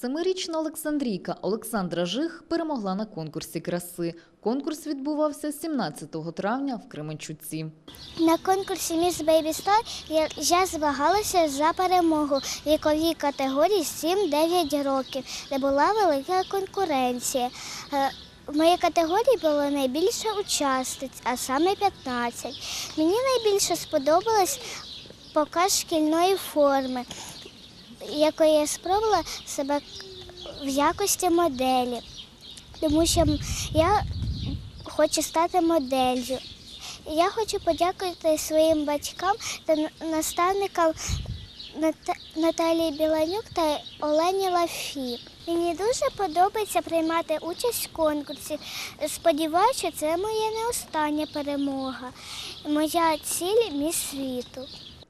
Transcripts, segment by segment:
Семирічна Олександрійка Олександра Жих перемогла на конкурсі краси. Конкурс відбувався 17 травня в Кременчуці. На конкурсі Міс Бейбі Стар я, змагалася за перемогу віковій категорії 7-9 років, де була велика конкуренція. Е, В моїй категорії було найбільше учасниць, а саме 15. Мені найбільше сподобалась показ шкільної форми, якою я спробувала себе в якості моделі, тому що я хочу стати моделлю. Я хочу подякувати своїм батькам та наставникам Наталії Біланюк та Олені Лафі. Мені дуже подобається приймати участь в конкурсі. Сподіваюся, що це моя не остання перемога. Моя ціль міс світу.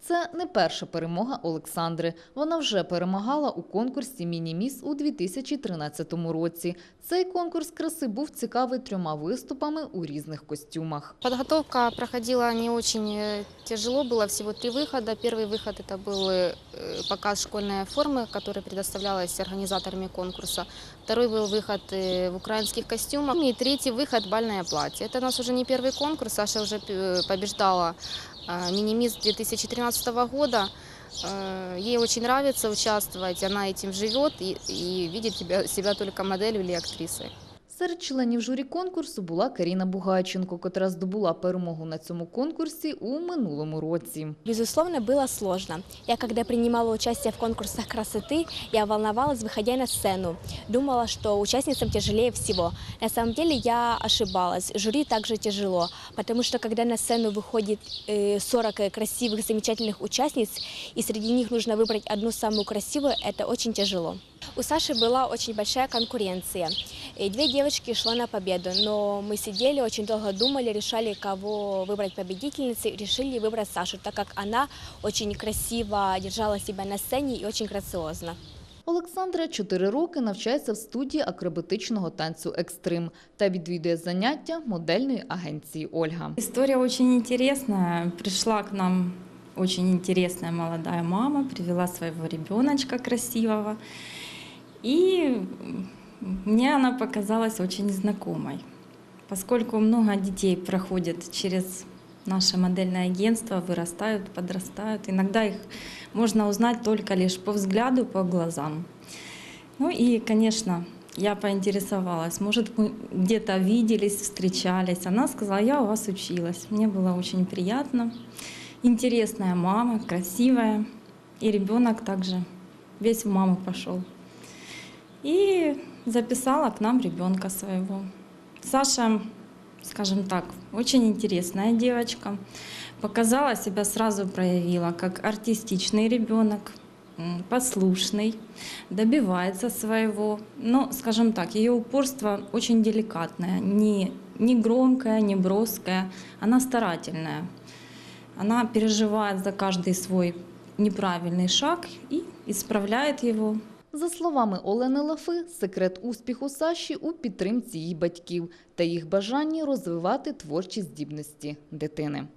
Це не перша перемога Олександри. Вона вже перемагала у конкурсі Міні-міс у 2013 році. Цей конкурс краси був цікавий трьома виступами у різних костюмах. Подготовка проходила не очень э, тяжело, было всего три выхода. Первый выход это был э, показ школьной формы, который предоставлялась организаторами конкурса. Второй был выход э, в украинских костюмах. И третий выход бальное платье. Это у нас уже не первый конкурс, Саша уже э, побеждала э, мини-мисс 2013 года. Э, Ей очень нравится участвовать, она этим живет и, и видит себя, себя только моделью или актрисой. Серед членів журі конкурсу була Каріна Бугайченко, котра здобула перемогу на цьому конкурсі у минулому році. Безусловно, было сложно. Я, когда принимала участие в конкурсах красоты, я волновалась, выходя на сцену. Думала, что участницам тяжелее всего. На самом деле я ошибалась. Жюри также тяжело, потому что когда на сцену выходит э, 40 красивых, замечательных участниц, и среди них нужно выбрать одну самую красивую, это очень тяжело. У Саши была очень большая конкуренция. И две девочки шло на победу, но мы сидели, очень долго думали, решали, кого выбрать победительницей, решили выбрать Сашу, так как она очень красиво держала себя на сцене и очень грациозно. Олександра чотири роки навчається в студії акробатичного танцю Екстрим та відвідує заняття модельної агенції Ольга. История очень интересная. Пришла к нам очень интересная молодая мама, привела своего ребеночка красивого. И мне она показалась очень знакомой, поскольку много детей проходят через наше модельное агентство, вырастают, подрастают. Иногда их можно узнать только лишь по взгляду, по глазам. Ну и, конечно, я поинтересовалась, может, мы где-то виделись, встречались. Она сказала, я у вас училась. Мне было очень приятно. Интересная мама, красивая. И ребенок также весь в маму пошел. И записала к нам ребенка своего. Саша, скажем так, очень интересная девочка. Показала себя, сразу проявила, как артистичный ребенок, послушный, добивается своего. Но, скажем так, ее упорство очень деликатное, не, не громкое, не броское, она старательная. Она переживает за каждый свой неправильный шаг и исправляет его. За словами Олени Лафи, секрет успіху Саші у підтримці її батьків та їх бажанні розвивати творчі здібності дитини.